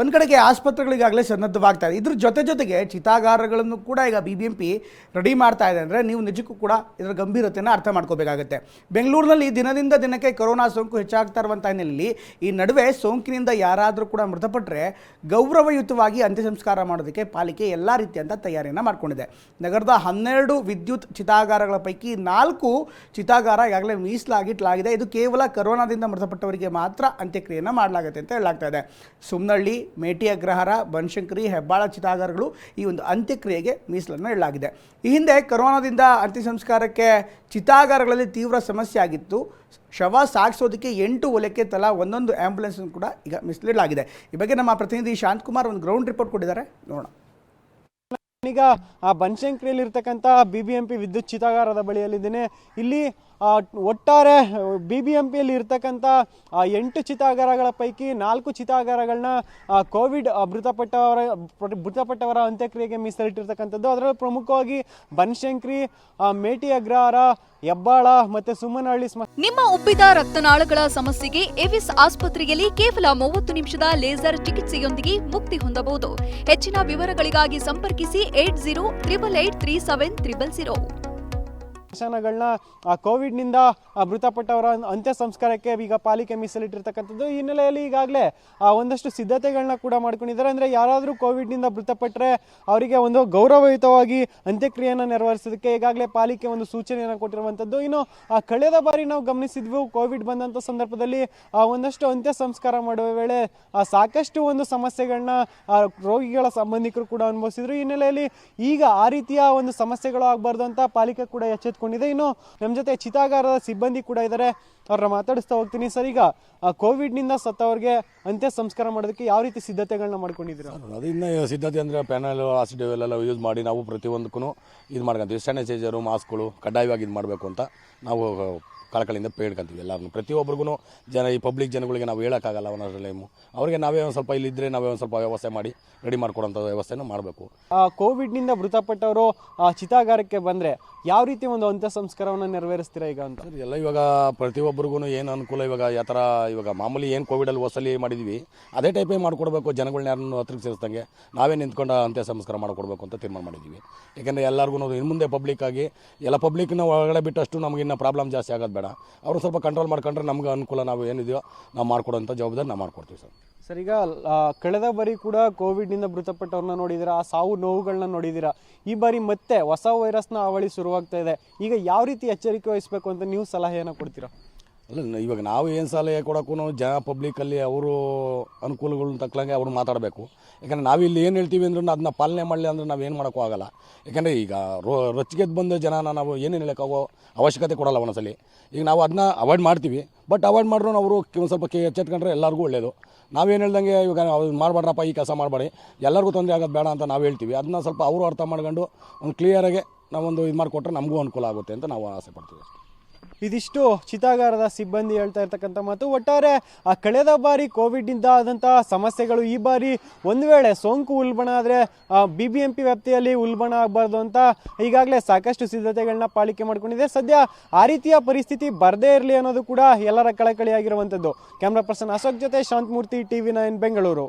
ಒಂದು ಕಡೆಗೆ ಆಸ್ಪತ್ರೆಗಳಿಗಾಗಲೇ ಸನ್ನದ್ಧವಾಗ್ತಾ ಇದೆ. ಇದ್ರ ಜೊತೆ ಜೊತೆಗೆ ಚಿತಾಗಾರಗಳನ್ನು ಕೂಡ ಈಗ ಬಿ ಬಿ ರೆಡಿ ಮಾಡ್ತಾ ಇದೆ ಅಂದರೆ ನೀವು ನಿಜಕ್ಕೂ ಕೂಡ ಇದರ ಗಂಭೀರತೆಯನ್ನು ಅರ್ಥ ಮಾಡ್ಕೋಬೇಕಾಗುತ್ತೆ. ಬೆಂಗಳೂರಿನಲ್ಲಿ ದಿನದಿಂದ ದಿನಕ್ಕೆ ಕೊರೋನಾ ಸೋಂಕು ಹೆಚ್ಚಾಗ್ತಾ ಇರುವಂಥ ಹಿನ್ನೆಲೆಯಲ್ಲಿ ಈ ನಡುವೆ ಸೋಂಕಿನಿಂದ ಯಾರಾದರೂ ಕೂಡ ಮೃತಪಟ್ಟರೆ ಗೌರವಯುತವಾಗಿ ಅಂತ್ಯ ಸಂಸ್ಕಾರ ಮಾಡೋದಕ್ಕೆ ಪಾಲಿಕೆ ಎಲ್ಲ ರೀತಿಯಂಥ ತಯಾರಿಯನ್ನು ಮಾಡಿಕೊಂಡಿದೆ. ನಗರದ ಹನ್ನೆರಡು ವಿದ್ಯುತ್ ಚಿತಾಗಾರಗಳ ಪೈಕಿ ನಾಲ್ಕು ಚಿತಾಗಾರ ಈಗಾಗಲೇ ಮೀಸಲಾಗಿಟ್ಲಾಗಿದೆ ಇದು ಕೇವಲ ಕೊರೋನಾದಿಂದ ಮೃತಪಟ್ಟವರಿಗೆ ಮಾತ್ರ ಅಂತ್ಯಕ್ರಿಯೆಯನ್ನು ಮಾಡಲಾಗುತ್ತೆ ಅಂತ ಹೇಳಲಾಗ್ತಾ ಇದೆ. ಸುಮ್ನಹಳ್ಳಿ ಮೇಟಿ ಅಗ್ರಹಾರ ಬನಶಂಕರಿ, ಹೆಬ್ಬಾಳ ಚಿತಾಗಾರಗಳು ಈ ಒಂದು ಅಂತ್ಯಕ್ರಿಯೆಗೆ ಮೀಸಲನ್ನು ಇಡಲಾಗಿದೆ. ಈ ಹಿಂದೆ ಕೊರೋನಾದಿಂದ ಅಂತ್ಯ ಸಂಸ್ಕಾರಕ್ಕೆ ಚಿತಾಗಾರಗಳಲ್ಲಿ ತೀವ್ರ ಸಮಸ್ಯೆ ಆಗಿತ್ತು. ಶವ ಸಾಗಿಸೋದಕ್ಕೆ ಎಂಟು ಒಲೆಕ್ಕೆ ತಲಾ ಒಂದೊಂದು ಆ್ಯಂಬುಲೆನ್ಸ್ ಕೂಡ ಈಗ ಮೀಸಲಿಡಲಾಗಿದೆ. ಈ ಬಗ್ಗೆ ನಮ್ಮ ಪ್ರತಿನಿಧಿ ಶಾಂತಕುಮಾರ್ ಒಂದು ಗ್ರೌಂಡ್ ರಿಪೋರ್ಟ್ ಕೊಟ್ಟಿದ್ದಾರೆ. ನೋಡೋಣ. ಈಗ ಆ ಬನಶಂಕರಿಯಲ್ಲಿ ಇರ್ತಕ್ಕಂಥ ಬಿ ಬಿ ಎಂ ಪಿ ವಿದ್ಯುತ್ ಚಿತಾಗಾರದ ಬಳಿಯಲ್ಲಿದ್ದೇನೆ. ಇಲ್ಲಿ ಒಟ್ಟಾರೆ ಬಿ ಬಿ ಎಂ ಪಿಯಲ್ಲಿ ಇರ್ತಕ್ಕಂಥ ಎಂಟು ಚಿತಾಗಾರಗಳ ಪೈಕಿ ನಾಲ್ಕು ಚಿತಾಗಾರಗಳನ್ನ ಕೋವಿಡ್ ಮೃತಪಟ್ಟವರ ಮೃತಪಟ್ಟವರ ಅಂತ್ಯಕ್ರಿಯೆಗೆ ಮೀಸಲಿಟ್ಟಿರ್ತಕ್ಕಂಥದ್ದು. ಅದರಲ್ಲೂ ಪ್ರಮುಖವಾಗಿ ಬನಶಂಕರಿ ಮೇಟಿ ಅಗ್ರಹಾರ, ಹೆಬ್ಬಾಳ ಮತ್ತೆ ಸುಮ್ಮನಹಳ್ಳಿ ಸ್ಮ, ನಿಮ್ಮ ಉಬ್ಬಿದ ರಕ್ತನಾಳಗಳ ಸಮಸ್ಯೆಗೆ ಎವಿಸ್ ಆಸ್ಪತ್ರೆಯಲ್ಲಿ ಕೇವಲ ಮೂವತ್ತು ನಿಮಿಷದ ಲೇಸರ್ ಚಿಕಿತ್ಸೆಯೊಂದಿಗೆ ಮುಕ್ತಿ ಹೊಂದಬಹುದು. ಹೆಚ್ಚಿನ ವಿವರಗಳಿಗಾಗಿ ಸಂಪರ್ಕಿಸಿ eight zero triple eight three seven triple zero ಸ್ಮಶಾನಗಳನ್ನ ಆ ಕೋವಿಡ್ನಿಂದ ಮೃತಪಟ್ಟವರ ಅಂತ್ಯ ಸಂಸ್ಕಾರಕ್ಕೆ ಈಗ ಪಾಲಿಕೆ ಮೀಸಲಿಟ್ಟಿರ್ತಕ್ಕಂಥದ್ದು ಈ ಹಿನ್ನೆಲೆಯಲ್ಲಿ ಈಗಾಗಲೇ ಒಂದಷ್ಟು ಸಿದ್ಧತೆಗಳನ್ನ ಕೂಡ ಮಾಡ್ಕೊಂಡಿದ್ದಾರೆ. ಅಂದರೆ ಯಾರಾದರೂ ಕೋವಿಡ್ನಿಂದ ಮೃತಪಟ್ಟರೆ ಅವರಿಗೆ ಒಂದು ಗೌರವಯುತವಾಗಿ ಅಂತ್ಯಕ್ರಿಯೆಯನ್ನು ನೆರವೇರಿಸೋದಕ್ಕೆ ಈಗಾಗಲೇ ಪಾಲಿಕೆ ಒಂದು ಸೂಚನೆಯನ್ನು ಕೊಟ್ಟಿರುವಂಥದ್ದು. ಇನ್ನು ಕಳೆದ ಬಾರಿ ನಾವು ಗಮನಿಸಿದ್ವು, ಕೋವಿಡ್ ಬಂದಂಥ ಸಂದರ್ಭದಲ್ಲಿ ಒಂದಷ್ಟು ಅಂತ್ಯ ಸಂಸ್ಕಾರ ಮಾಡುವ ವೇಳೆ ಸಾಕಷ್ಟು ಒಂದು ಸಮಸ್ಯೆಗಳನ್ನ ರೋಗಿಗಳ ಸಂಬಂಧಿಕರು ಕೂಡ ಅನುಭವಿಸಿದ್ರು. ಈ ಹಿನ್ನೆಲೆಯಲ್ಲಿ ಈಗ ಆ ರೀತಿಯ ಒಂದು ಸಮಸ್ಯೆಗಳು ಆಗಬಾರ್ದು ಅಂತ ಪಾಲಿಕೆ ಕೂಡ ಎಚ್ಚೆತ್ಕೊಂಡಿದೆ ಇನ್ನು ನಮ್ಮ ಜೊತೆ ಚಿತಾಗಾರದ ಸಿಬ್ಬಂದಿ ಕೂಡ ಇದ್ದಾರೆ ಅವ್ರನ್ನ ಮಾತಾಡಿಸ್ತಾ ಹೋಗ್ತೀನಿ. ಸರ್, ಈಗ ಕೋವಿಡ್ನಿಂದ ಸತ್ತವ್ರಿಗೆ ಅಂತ್ಯ ಸಂಸ್ಕಾರ ಮಾಡೋದಕ್ಕೆ ಯಾವ ರೀತಿ ಸಿದ್ಧತೆಗಳನ್ನ ಮಾಡ್ಕೊಂಡಿದ್ದೀರಾ? ಅದರಿಂದ ಸಿದ್ಧತೆ ಅಂದರೆ ಪ್ಯಾನಲ್ ಆಸಿಡ್ ಎಲ್ಲ ಯೂಸ್ ಮಾಡಿ ನಾವು ಪ್ರತಿಯೊಂದಕ್ಕೂ ಇದು ಮಾಡ್ಕೊಂತೀವಿ. ಸ್ಯಾನಿಟೈಸರು ಮಾಸ್ಕ್ಗಳು ಕಡ್ಡಾಯವಾಗಿ ಇದು ಮಾಡಬೇಕು ಅಂತ ನಾವು ಕಳಕಳಿಯಿಂದ ಬೇಡ್ಕೊಂತೀವಿ ಎಲ್ಲರನ್ನು. ಪ್ರತಿಯೊಬ್ಬರಿಗೂ ಜನ ಈ ಪಬ್ಲಿಕ್ ಜನಗಳಿಗೆ ನಾವು ಹೇಳೋಕ್ಕಾಗಲ್ಲ ಒಂದೊಂದು ಟೈಮು ಅವರಿಗೆ ನಾವೇ ಒಂದು ಸ್ವಲ್ಪ ಇಲ್ಲಿದ್ದರೆ ನಾವೇ ಒಂದು ಸ್ವಲ್ಪ ವ್ಯವಸ್ಥೆ ಮಾಡಿ ರೆಡಿ ಮಾಡ್ಕೊಡೋಂಥ ವ್ಯವಸ್ಥೆನೂ ಮಾಡಬೇಕು. ಆ ಕೋವಿಡ್ನಿಂದ ಮೃತಪಟ್ಟವರು ಆ ಚಿತಾಗಾರಕ್ಕೆ ಬಂದರೆ ಯಾವ ರೀತಿ ಒಂದು ಅಂತ್ಯ ಸಂಸ್ಕಾರವನ್ನು ನೆರವೇರಿಸ್ತೀರಾ ಈಗ ಅಂತ? ಎಲ್ಲ ಇವಾಗ ಪ್ರತಿಯೊಬ್ಬರಿಗೂ ಏನು ಅನುಕೂಲ ಇವಾಗ ಯಾವ ಥರ ಇವಾಗ ಮಾಮೂಲಿ ಏನು ಕೋವಿಡಲ್ಲಿ ಹೊಸಲಿ ಮಾಡಿದ್ವಿ ಅದೇ ಟೈಪೇ ಮಾಡಿಕೊಡ್ಬೇಕು ಜನಗಳನ್ನ ಯಾರನ್ನು ಹತ್ರಕ್ಕೆ ಸೇರಿಸ್ದಂಗೆ ನಾವೇ ನಿಂತ್ಕೊಂಡು ಅಂತ್ಯ ಸಂಸ್ಕಾರ ಮಾಡಿಕೊಡ್ಬೇಕು ಅಂತ ತೀರ್ಮಾನ ಮಾಡಿದ್ವಿ. ಯಾಕೆಂದರೆ ಎಲ್ಲರಿಗೂ ಇನ್ನು ಮುಂದೆ ಪಬ್ಲಿಕ್ ಆಗಿ ಎಲ್ಲ ಪಬ್ಲಿಕ್ನ ಒಳಗಡೆ ಬಿಟ್ಟಷ್ಟು ನಮಗೆ ಇನ್ನೂ ಪ್ರಾಬ್ಲಮ್ ಜಾಸ್ತಿ ಆಗೋದು ಬೇಡ. ಅವರು ಸ್ವಲ್ಪ ಕಂಟ್ರೋಲ್ ಮಾಡ್ಕೊಂಡ್ರೆ ನಮ್ಗೆ ಅನುಕೂಲ ನಾವು ಏನಿದೆಯೋ ನಾವು ಮಾಡ್ಕೊಡೋಂಥ ಜವಾಬ್ದಾರಿ ನಾವು ಮಾಡ್ಕೊಡ್ತೀವಿ ಸರ್. ಸರ್ ಈಗ ಕಳೆದ ಬಾರಿ ಕೂಡ ಕೋವಿಡ್ನಿಂದ ಮೃತಪಟ್ಟವ್ರನ್ನ ನೋಡಿದಿರಾ? ಆ ಸಾವು ನೋವುಗಳನ್ನ ನೋಡಿದಿರಾ? ಈ ಬಾರಿ ಮತ್ತೆ ಹೊಸ ವೈರಸ್ನ ಅವಳಿ ಶುರುವಾಗ್ತಾ ಇದೆ. ಈಗ ಯಾವ ರೀತಿ ಎಚ್ಚರಿಕೆ ವಹಿಸಬೇಕು ಅಂತ ನೀವು ಸಲಹೆಯನ್ನು ಕೊಡ್ತೀರಾ? ಅಲ್ಲ ಇವಾಗ ನಾವು ಏನು ಸಲಹೆ ಕೊಡೋಕ್ಕೂ ಜನ ಪಬ್ಲಿಕಲ್ಲಿ ಅವರು ಅನುಕೂಲಗಳನ್ನ ತಕ್ಕಂಗೆ ಅವ್ರು ಮಾತಾಡಬೇಕು. ಯಾಕಂದರೆ ನಾವಿಲ್ಲಿ ಏನು ಹೇಳ್ತೀವಿ ಅಂದ್ರೂ ಅದನ್ನ ಪಾಲನೆ ಮಾಡಲಿ ಅಂದರೆ ನಾವು ಏನು ಮಾಡೋಕ್ಕೂ ಆಗೋಲ್ಲ. ಯಾಕಂದರೆ ಈಗ ರೋ ರೊಚ್ಚಿಗೆದ್ದು ಬಂದ ಜನನ ನಾವು ಏನೇನು ಹೇಳೋಕ್ಕಾಗೋ ಅವಶ್ಯಕತೆ ಕೊಡೋಲ್ಲ ಒಂದೊಂದ್ಸಲಿ ಈಗ ನಾವು ಅದನ್ನ ಅವಾಯ್ಡ್ ಮಾಡ್ತೀವಿ. ಬಟ್ ಅವಾಯ್ಡ್ ಮಾಡಿದ್ರು ಅವರು ಒಂದು ಸ್ವಲ್ಪ ಕೆ ಎಚ್ಚೆತ್ಕೊಂಡ್ರೆ ಎಲ್ಲರಿಗೂ ಒಳ್ಳೆಯದು ನಾವೇನು ಹೇಳ್ದಂಗೆ ಇವಾಗ ಮಾಡಬೇಡ್ರಪ್ಪ ಈ ಕೆಲಸ ಮಾಡಬೇಡಿ. ಎಲ್ಲರಿಗೂ ತೊಂದರೆ ಆಗೋದು ಬೇಡ ಅಂತ ನಾವು ಹೇಳ್ತೀವಿ. ಅದನ್ನ ಸ್ವಲ್ಪ ಅವರು ಅರ್ಥ ಮಾಡ್ಕೊಂಡು ಒಂದು ಕ್ಲಿಯರಾಗಿ ನಾವೊಂದು ಇದು ಮಾಡಿಕೊಟ್ರೆ ನಮಗೂ ಅನುಕೂಲ ಆಗುತ್ತೆ ಅಂತ ನಾವು ಆಸೆ ಪಡ್ತೀವಿ ಇದಿಷ್ಟು ಚಿತಾಗಾರದ ಸಿಬ್ಬಂದಿ ಹೇಳ್ತಾ ಇರ್ತಕ್ಕಂಥ ಮಾತು. ಒಟ್ಟಾರೆ, ಆ ಕಳೆದ ಬಾರಿ ಕೋವಿಡ್ನಿಂದ ಆದಂತಹ ಸಮಸ್ಯೆಗಳು ಈ ಬಾರಿ ಒಂದು ವೇಳೆ ಸೋಂಕು ಉಲ್ಬಣ ಆದರೆ ಬಿ ಬಿ ಎಂ ಪಿ ವ್ಯಾಪ್ತಿಯಲ್ಲಿ ಉಲ್ಬಣ ಆಗಬಾರ್ದು ಅಂತ ಈಗಾಗಲೇ ಸಾಕಷ್ಟು ಸಿದ್ಧತೆಗಳನ್ನ ಪಾಲಿಕೆ ಮಾಡಿಕೊಂಡಿದೆ. ಸದ್ಯ ಆ ರೀತಿಯ ಪರಿಸ್ಥಿತಿ ಬರದೇ ಇರಲಿ ಅನ್ನೋದು ಕೂಡ ಎಲ್ಲರ ಕಳಕಳಿಯಾಗಿರುವಂಥದ್ದು. ಕ್ಯಾಮ್ರಾ ಪರ್ಸನ್ ಅಶೋಕ್ ಜೊತೆ Shantamurthy T V nine, Bengaluru.